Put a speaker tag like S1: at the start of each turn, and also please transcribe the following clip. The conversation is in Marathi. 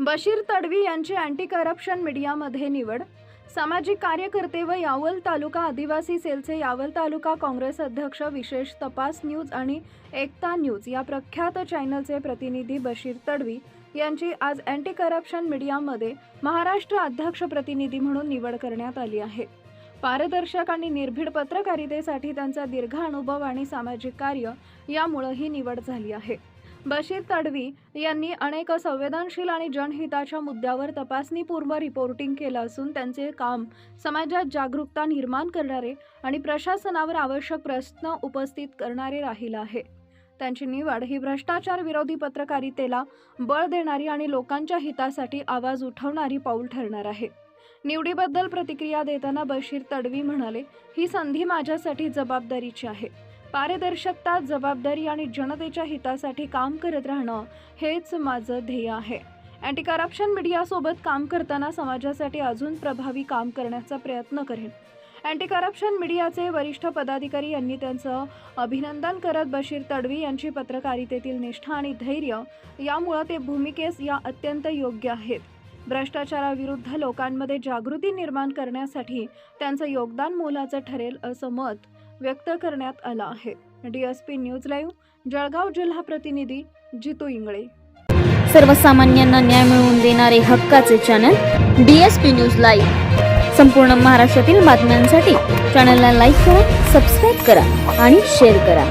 S1: बशीर तडवी यांची अँटी करप्शन मीडियामध्ये निवड. सामाजिक कार्यकर्ते व यावल तालुका आदिवासी सेलचे यावल तालुका काँग्रेस अध्यक्ष विशेष तपास न्यूज आणि एकता न्यूज या प्रख्यात चॅनलचे प्रतिनिधी बशीर तडवी यांची आज अँटी करप्शन मीडियामध्ये महाराष्ट्र अध्यक्ष प्रतिनिधी म्हणून निवड करण्यात आली आहे. पारदर्शक आणि निर्भीड पत्रकारितेसाठी त्यांचा दीर्घ अनुभव आणि सामाजिक कार्य यामुळे ही निवड झाली आहे. बशीर तडवी यांनी अनेक संवेदनशील आणि जनहिताच्या मुद्द्यावर तपासणीपूर्व रिपोर्टिंग केलं असून त्यांचे काम समाजात जागरूकता निर्माण करणारे आणि प्रशासनावर आवश्यक प्रश्न उपस्थित करणारे राहिलं आहे. त्यांची निवड ही भ्रष्टाचार विरोधी पत्रकारितेला बळ देणारी आणि लोकांच्या हितासाठी आवाज उठवणारी पाऊल ठरणार आहे. निवडीबद्दल प्रतिक्रिया देताना बशीर तडवी म्हणाले ही संधी माझ्यासाठी जबाबदारीची आहे. पारदर्शकता जबाबदारी आणि जनतेच्या हितासाठी काम करत राहणं हेच माझं ध्येय आहे. अँटी करप्शन मीडियासोबत काम करताना समाजासाठी अजून प्रभावी काम करण्याचा प्रयत्न करेन. अँटी करप्शन मीडियाचे वरिष्ठ पदाधिकारी यांनी त्यांचं अभिनंदन करत बशीर तडवी यांची पत्रकारितेतील निष्ठा आणि धैर्य यामुळं ते भूमिकेस या अत्यंत योग्य आहेत. भ्रष्टाचाराविरुद्ध लोकांमध्ये जागृती निर्माण करण्यासाठी त्यांचं योगदान मोलाचं ठरेल असं मत व्यक्त करण्यात आला आहे. D S P news live Jalgaon जिल्हा प्रतिनिधी जितू इंगळे.
S2: सर्वसामान्यांना न्याय मिळवून देणारे हक्काचे channel D S P news live. संपूर्ण महाराष्ट्रातील बातम्यांसाठी चॅनलला लाईक करा सबस्क्राईब करा आणि शेअर करा.